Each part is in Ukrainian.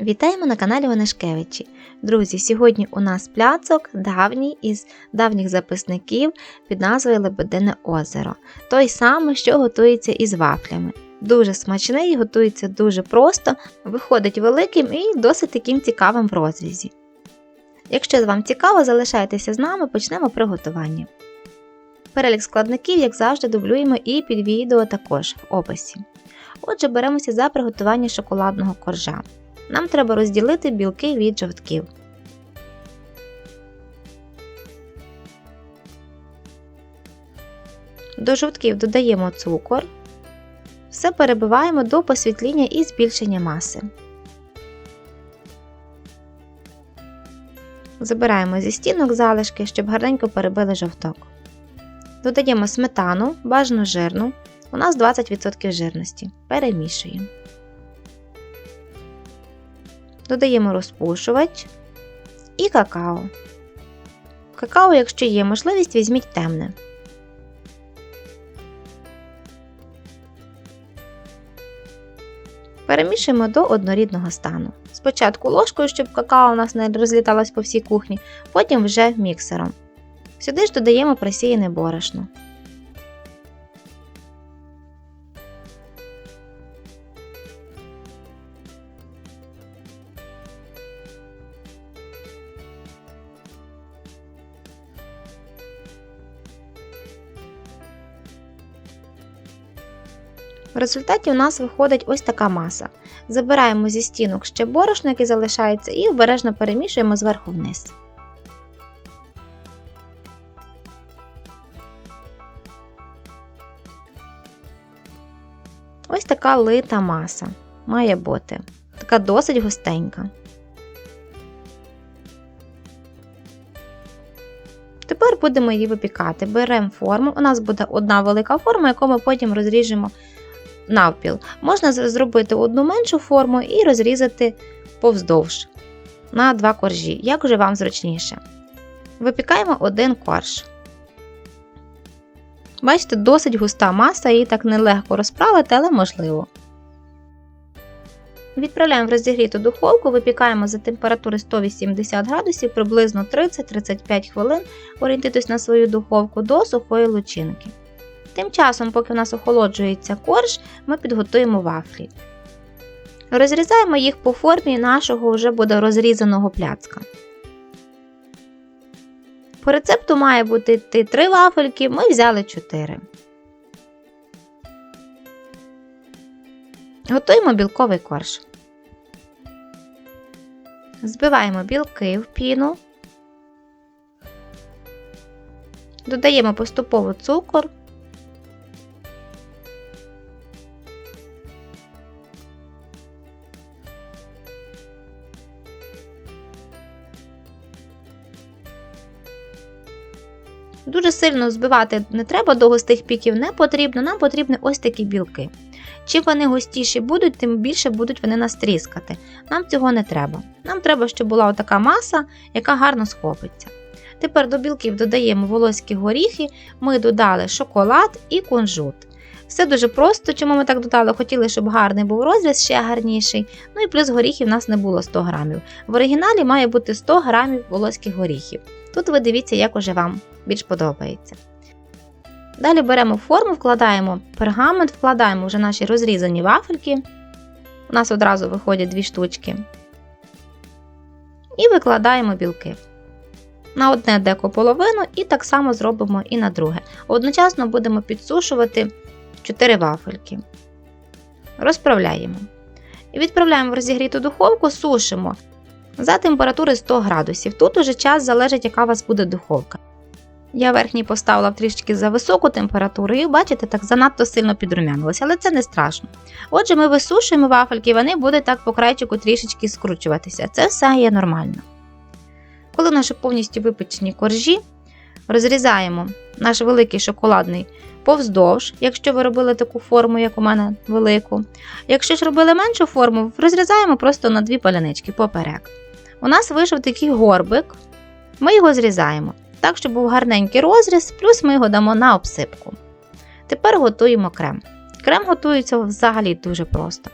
Вітаємо на каналі Онешкевичі. Друзі, сьогодні у нас пляцок давній із давніх записників під назвою Лебедине озеро. Той самий, що готується із вафлями. Дуже смачний готується дуже просто, виходить великим і досить таким цікавим в розрізі. Якщо вам цікаво, залишайтеся з нами, почнемо приготування. Перелік складників, як завжди, дублюємо і під відео також в описі. Отже, беремося за приготування шоколадного коржа. Нам треба розділити білки від жовтків. До жовтків додаємо цукор. Все перебиваємо до посвітління і збільшення маси. Забираємо зі стінок залишки, щоб гарненько перебили жовток. Додаємо сметану, бажану жирну. У нас 20% жирності. Перемішуємо. Додаємо розпушувач і какао. Какао, якщо є можливість, візьміть темне. Перемішуємо до однорідного стану. Спочатку ложкою, щоб какао у нас не розліталось по всій кухні, потім вже міксером. Сюди ж додаємо просіяне борошно. В результаті у нас виходить ось така маса. Забираємо зі стінок ще борошно, яке залишається, і обережно перемішуємо зверху вниз. Ось така лита маса має бути. Така досить густенька. Тепер будемо її випікати. Беремо форму. У нас буде одна велика форма, яку ми потім розріжемо навпіл. Можна зробити одну меншу форму і розрізати повздовж на два коржі, як вже вам зручніше. Випікаємо один корж. Бачите, досить густа маса, її так нелегко розправити, але можливо. Відправляємо в розігріту духовку, випікаємо за температури 180 градусів приблизно 30-35 хвилин, орієнтуйтесь на свою духовку до сухої лучинки. Тим часом, поки у нас охолоджується корж, ми підготуємо вафлі. Розрізаємо їх по формі нашого вже буде розрізаного пляцка. По рецепту має бути 3 вафельки, ми взяли 4. Готуємо білковий корж. Збиваємо білки в піну. Додаємо поступово цукор. Дуже сильно збивати не треба до густих піків не потрібно, нам потрібні ось такі білки. Чим вони густіші будуть, тим більше будуть вони нас тріскати. Нам цього не треба. Нам треба, щоб була така маса, яка гарно схопиться. Тепер до білків додаємо волоські горіхи, ми додали шоколад і кунжут. Все дуже просто, чому ми так додали, хотіли, щоб гарний був розріз, ще гарніший. Ну і плюс горіхів в нас не було 100 грамів. В оригіналі має бути 100 грамів волоських горіхів. Тут ви дивіться, як уже вам більш подобається. Далі беремо форму, вкладаємо пергамент, вкладаємо вже наші розрізані вафельки. У нас одразу виходять дві штучки. І викладаємо білки. На одне деко половину, і так само зробимо і на друге. Одночасно будемо підсушувати 4 вафельки. Розправляємо. І відправляємо в розігріту духовку, сушимо за температури 100 градусів. Тут уже час залежить, яка у вас буде духовка. Я верхній поставила трішки за високу температуру, і бачите, так занадто сильно підрумянилося, але це не страшно. Отже, ми висушуємо вафельки, і вони будуть так по крайчику трішечки скручуватися. Це все є нормально. Коли наші повністю випечені коржі, розрізаємо наш великий шоколадний повздовж, якщо ви робили таку форму, як у мене велику. Якщо ж робили меншу форму, розрізаємо просто на дві палянички поперек. У нас вийшов такий горбик, ми його зрізаємо так, щоб був гарненький розріз, плюс ми його дамо на обсипку. Тепер готуємо крем. Крем готується взагалі дуже просто.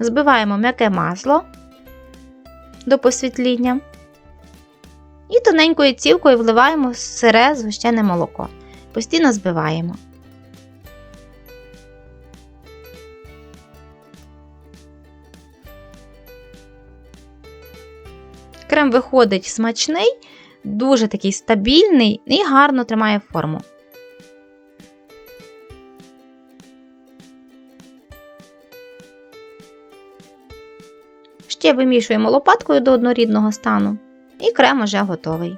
Збиваємо м'яке масло до посвітління. І тоненькою цівкою вливаємо сире згущене молоко. Постійно збиваємо. Крем виходить смачний, дуже такий стабільний і гарно тримає форму. Ще вимішуємо лопаткою до однорідного стану, і крем уже готовий.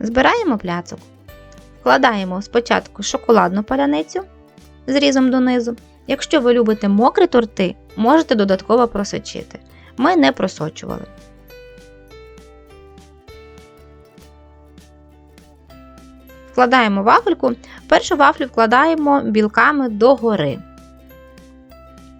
Збираємо пляцок. Вкладаємо спочатку шоколадну паляницю зрізом донизу. Якщо ви любите мокрі торти, можете додатково просочити. Ми не просочували. Вкладаємо вафельку. Першу вафлю вкладаємо білками догори.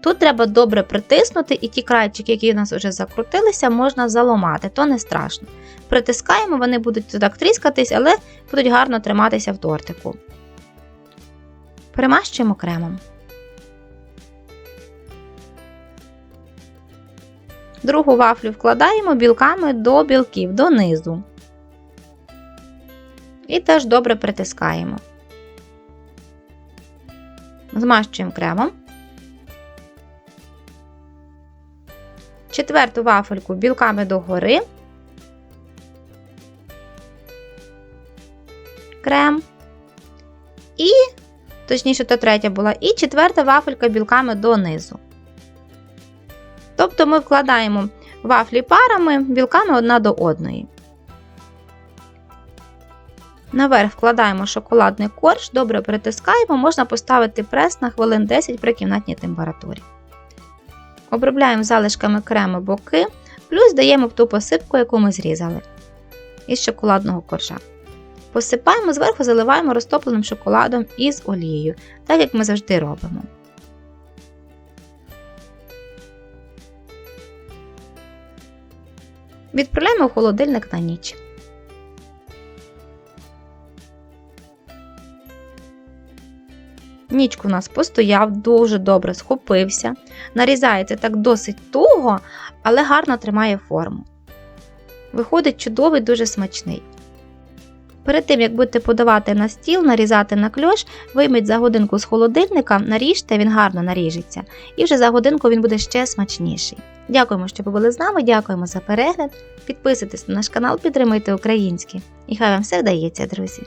Тут треба добре притиснути, і ті крайчики, які у нас вже закрутилися, можна заламати, то не страшно. Притискаємо, вони будуть так тріскатись, але будуть гарно триматися в тортику. Перемащуємо кремом. Другу вафлю вкладаємо білками до білків, донизу. І теж добре притискаємо. Змащуємо кремом. Четверту вафельку білками догори. Крем. І, точніше, то третя була, і четверта вафелька білками донизу. Тобто ми вкладаємо вафлі парами білками одна до одної. Наверх вкладаємо шоколадний корж, добре притискаємо, можна поставити прес на хвилин 10 при кімнатній температурі. Обробляємо залишками крему боки, плюс даємо в ту посипку, яку ми зрізали із шоколадного коржа. Посипаємо, зверху заливаємо розтопленим шоколадом із олією, так як ми завжди робимо. Відправляємо в холодильник на ніч. Нічку у нас постояв, дуже добре схопився. Нарізається так досить туго, але гарно тримає форму. Виходить чудовий, дуже смачний. Перед тим, як будете подавати на стіл, нарізати на кльош, вийміть за годинку з холодильника, наріжте, він гарно наріжеться. І вже за годинку він буде ще смачніший. Дякуємо, що ви були з нами, дякуємо за перегляд. Підписуйтесь на наш канал, підтримуйте українське. І хай вам все вдається, друзі!